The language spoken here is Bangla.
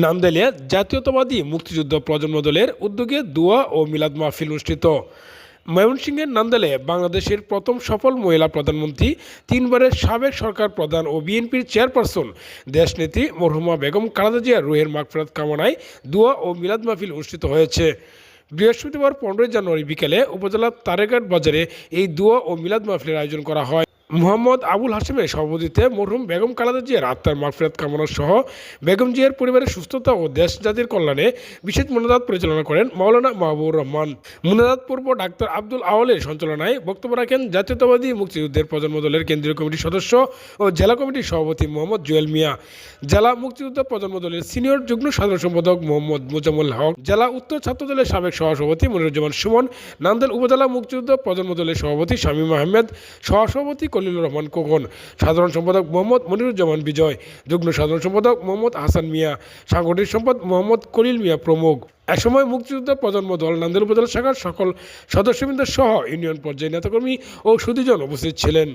নান্দাইলে জাতীয়তাবাদী মুক্তিযুদ্ধ প্রজন্ম দলের উদ্যোগে দোয়া ও মিলাদ মাহফিল অনুষ্ঠিত। ময়মনসিংহের নান্দাইলে বাংলাদেশের প্রথম সফল মহিলা প্রধানমন্ত্রী, তিনবারের সাবেক সরকার প্রধান ও বিএনপির চেয়ারপারসন, দেশনেত্রী মরহুমা বেগম খালেদা জিয়ার রুহের মাগফিরাত কামনায় দোয়া ও মিলাদ মাহফিল অনুষ্ঠিত হয়েছে। বৃহস্পতিবার পনেরোই জানুয়ারি বিকেলে উপজেলার তারেঘাট বাজারে এই দোয়া ও মিলাদ মাহফিলের আয়োজন করা হয়। মোহাম্মদ আবুল হাসিমের সভাপতিত্বে মরহুম বেগম খালেদা জিয়ার আত্মার মাগফিরাত কামনা সহ বেগম জিয়ার পরিবারের সুস্থতা ও দেশ জাতির কল্যাণে বিশেষ মোনাজাত পরিচালনা করেন মাওলানা মাহবুবুর রহমান। মোনাজাত পূর্ব ডাক্তার আব্দুল আওয়ালের সঞ্চালনায় বক্তব্য রাখেন জাতীয়তাবাদী মুক্তিযুদ্ধের প্রজন্ম দলের কেন্দ্রীয় কমিটির সদস্য ও জেলা কমিটির সভাপতি মোহাম্মদ জুয়েল মিয়া। জেলা মুক্তিযুদ্ধ প্রজন্ম দলের সিনিয়র যুগ্ম সাধারণ সম্পাদক মোহাম্মদ মুজামুল হক, জেলা উত্তর ছাত্র দলের সাবেক সহসভাপতি মনিরুজ্জামান সুমন, নান্দেল উপজেলা মুক্তিযুদ্ধ প্রজন্ম দলের সভাপতি শামীম আহমেদ, সহসভাপতি কলিলুর রহমান কোকন সাধারণ সম্পাদক মোহাম্মদ মনিরুজ্জামান বিজয়। যুগ্ম সাধারণ সম্পাদক মোহাম্মদ হাসান মিয়া। সাংগঠনিক সম্পাদক মোহাম্মদ কলিল মিয়া প্রমুখ। একসময় মুক্তিযুদ্ধ প্রজন্ম দল নান্দেল উপজেলা শাখার সকল সদস্যবৃন্দ সহ ইউনিয়ন পর্যায়ে নেতাকর্মী ও সুদীজন উপস্থিত ছিলেন।